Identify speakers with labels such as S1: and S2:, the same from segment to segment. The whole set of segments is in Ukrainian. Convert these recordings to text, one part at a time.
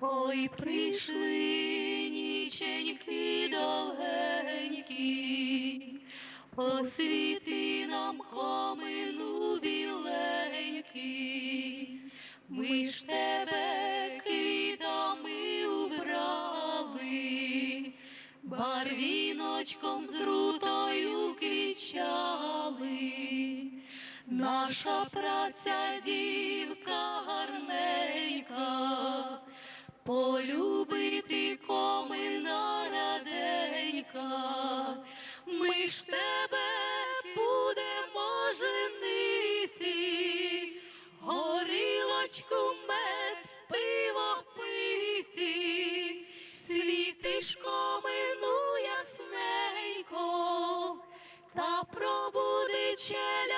S1: Ой, прийшли ніченьки довгенькі, освіти нам комину біленький, ми ж тебе квітами убрали, барвіночком з рутою квічали. Наша праця дівка гарненька, полюбити комина раденька, ми ж тебе будемо женити, горілочку мед, пиво пити, світиш комину ясненько, та пробуди челядку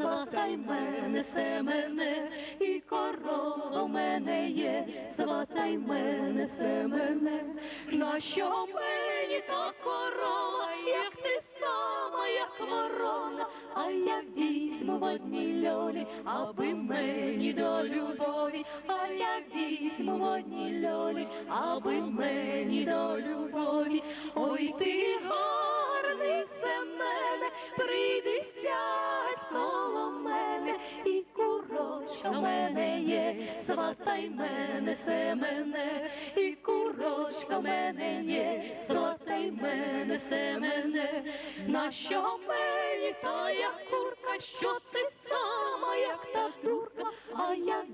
S1: сватай мене, Семене, і корова в мене є, сватай мене, Семене, нащо мені та корова, як ти сама, як ворона, а я візьму в одній льолі, аби мені до любові, а я візьму в одній льолі, аби мені до любові. Ой, ти гарний Семене, прийди сядь коло мене, і курочка мене є, сватай мене, Семене, і курочка мене є, сватай мене, Семене, нащо мені тая курка, що ти сама, як та дурка, а я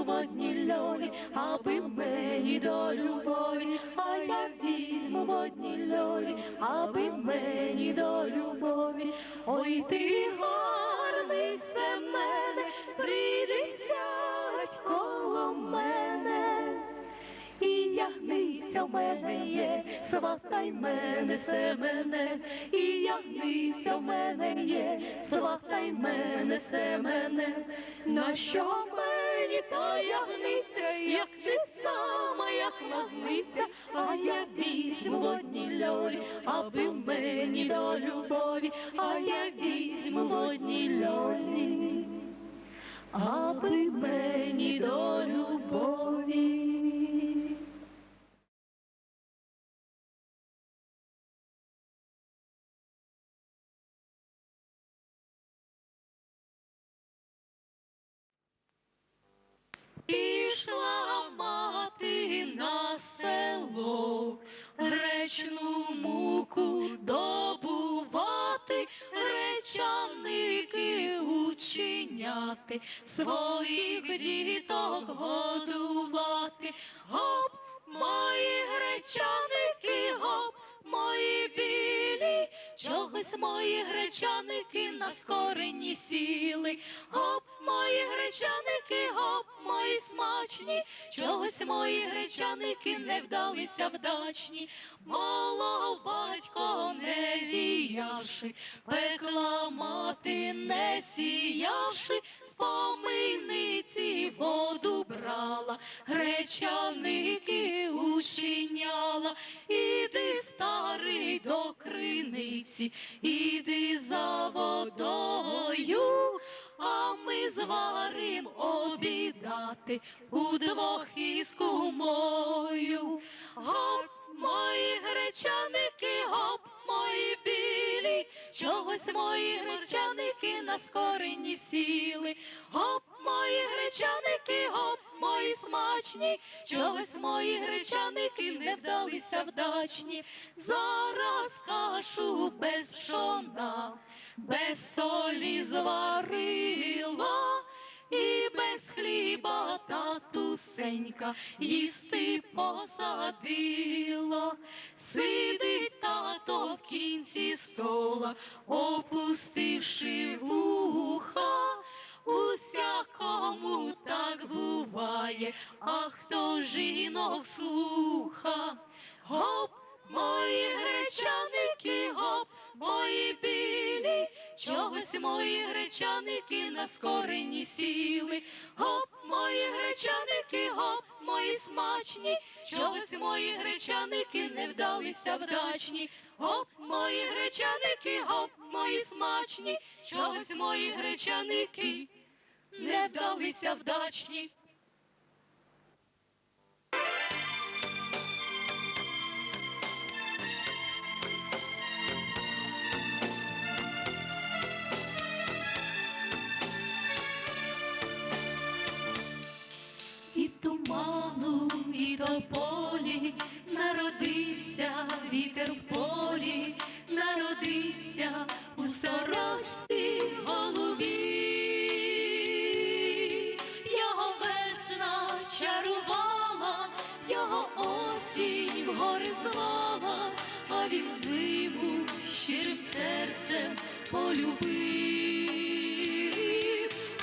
S1: візьму в одній льолі, аби мені до любові, а я візьму в одній льолі, аби мені до любові. Ой, ти гарний Семене, прийди сядь коло мене. І ягниця в мене є, сватай мене, Семене, і ягниця в мене є, сватай мене, Семене, нащо мені та ягниця, як ти сама, як мазниця, а я візьму в одній льолі, аби мені до любові, а я візьму в одній льолі, аби мені до любові. Гречну муку добувати, гречаники учиняти, своїх діток годувати. Гоп, мої гречаники, гоп, мої білі, чогось мої гречаники на скорені сіли. Гоп, мої гречаники, гоп, мої смачні, чогось мої гречаники не вдалися вдачні. Молов батько не віявши, пекла мати не сіявши, з помийниці воду брала, гречаники ущиняла, іди старий до криниці, іди за водою, а ми зварим обідати удвох із кумою. Гоп, мої гречаники, гоп, мої білі, чогось мої гречаники на скорені сіли. Гоп, мої гречаники, гоп, мої смачні, чогось мої гречаники не вдалися вдачні. Зараз кашу без пшона, без солі зварила. І без хліба татусенька їсти посадила, сидить тато в кінці стола, опустивши вуха, усякому так буває, а хто жінок слуха, гоп, мої гречаники, гоп, мої білі, чогось мої гречаники на скорені сіли, гоп, мої гречаники, гоп, мої смачні, чогось мої гречаники не вдалися вдачні, гоп, мої гречаники, гоп, мої смачні, чогось мої гречаники не вдалися вдачні. І туману, і до полі народився вітер полюбив.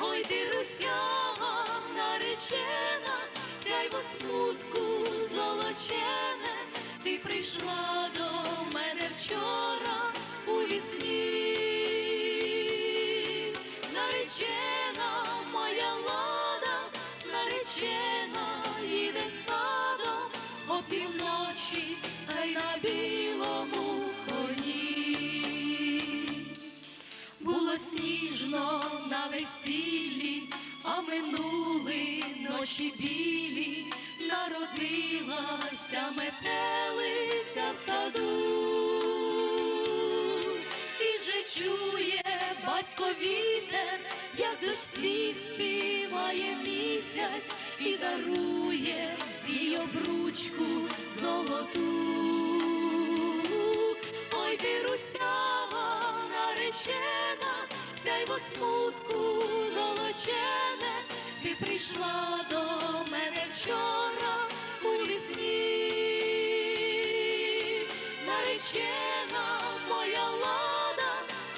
S1: Ой, ти русяга наречена, сяйво смутку золочене, ти прийшла до мене вчора у вісні. Наречена моя лада, наречена їде садом о півночі та й на білому Було сніжно на весіллі, а минули ночі білі, народилася метелиця в саду. І вже чує батько вітер, як дочці співає місяць і дарує їй обручку золоту. Ой, ти русяга наречена, смутку золочене, ти прийшла до мене вчора у вісні. Наречена моя лада,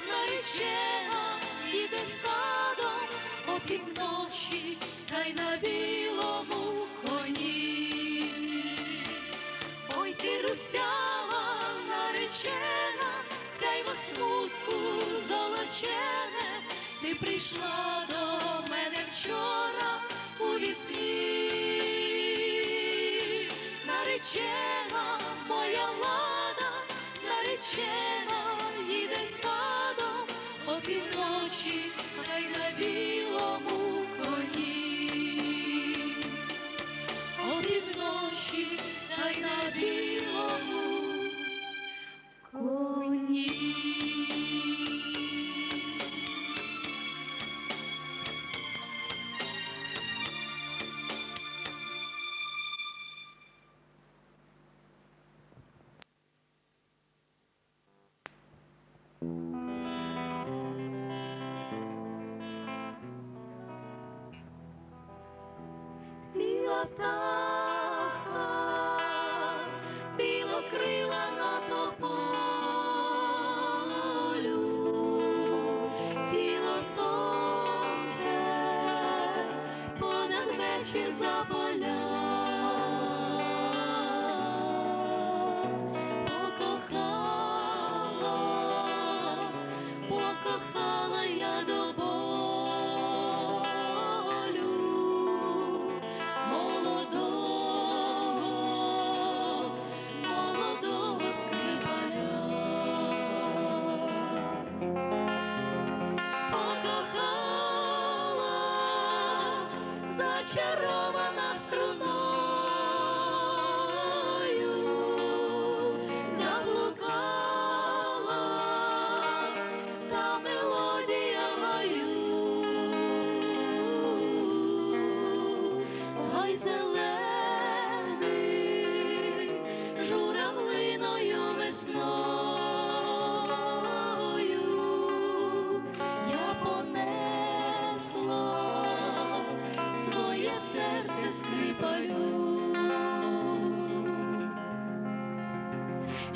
S1: наречена іде садом о півночі та й на прийшла до мене вчора of. Зачарована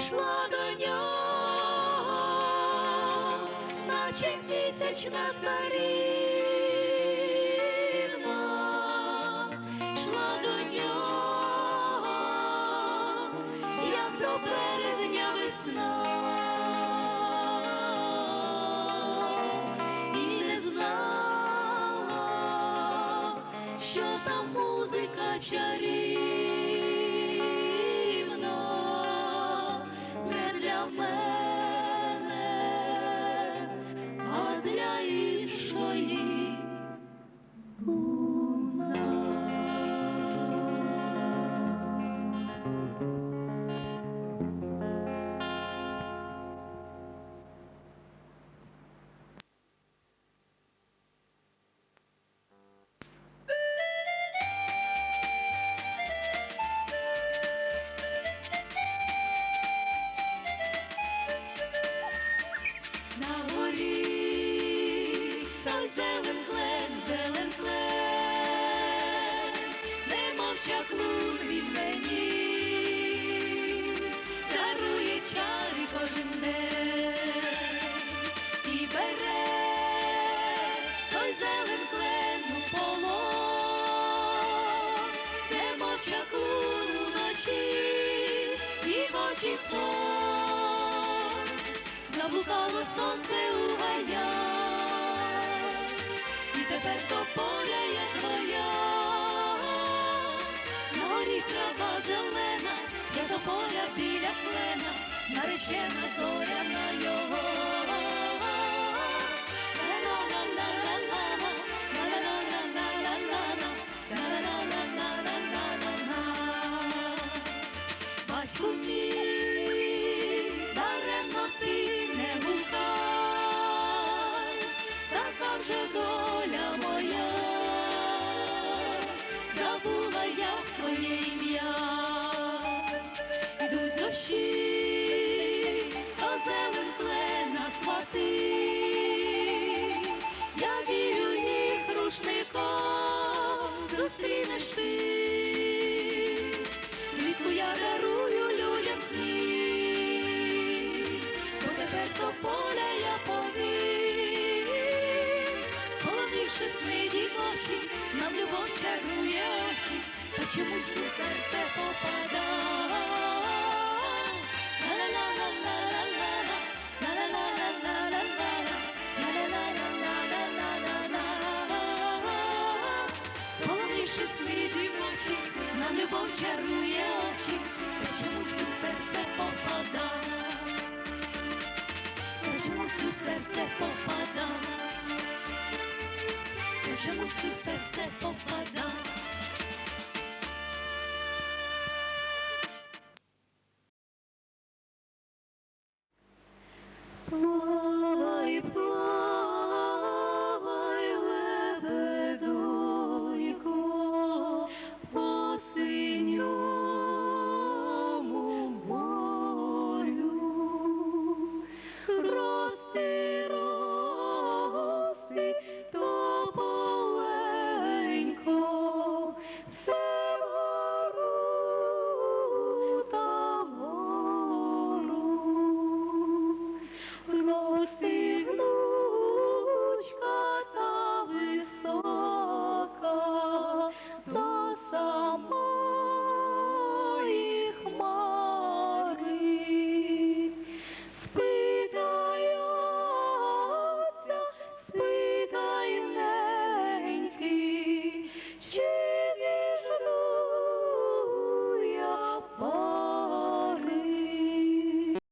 S1: йшла до нього, наче місячна царівна, йшла до нього, як до березня весна. І не знала, що там музика чарівна. Чаклун він мені, дарує чари кожен день. І бере той зелен клен у полон, немов чаклун уночі і в очі сон. Заблукало сонце така вже дівочі, нам любов чарує очі, та чомусь у серце попада. Ла-ла-ла-ла-ла-ла-ла. Головніші сни дівочі, нам любов чарує очі, та чомусь у серце попада, та чомусь у серце попада, та чомусь у серце попада.